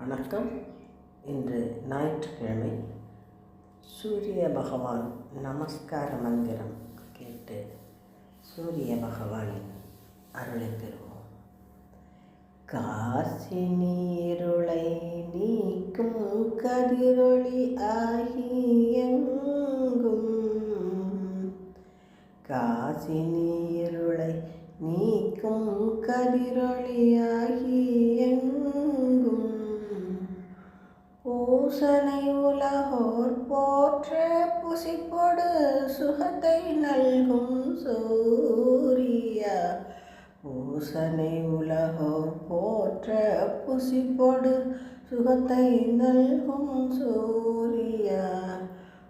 வணக்கம். இன்று ஞாயிற்றுக்கிழமை சூரிய பகவான் நமஸ்கார மந்திரம் கேட்டு சூரிய பகவானின் அருளை பெறுவோம். காசி நீருளை நீக்கும் கதிரொளி ஆகியங்கும் காசி நீருளை நீக்கும் கதிரொளியாகி பூசனை உலகோர் போற்ற புசிப்பொடு சுகத்தை நல்கும் சூரியா. பூசனை உலகோர் போற்ற புசிப்பொடு சுகத்தை நல்கும் சூரியா.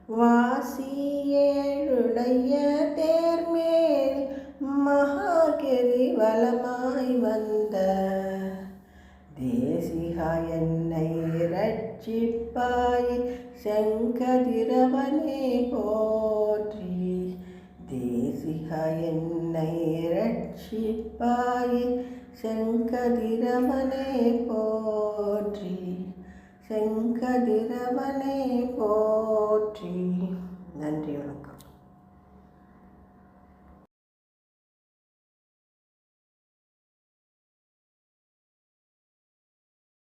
வாசி ஏழுடைய தேர்மேல் மகாகிரி வளமாய் வந்த. தேசிகா என்னை செங்கதிரவனே போற்றி. தேசிக என்னை ரட்சிப்பாய் செங்கதிரவனே போற்றி. செங்கதிரவனே போற்றி.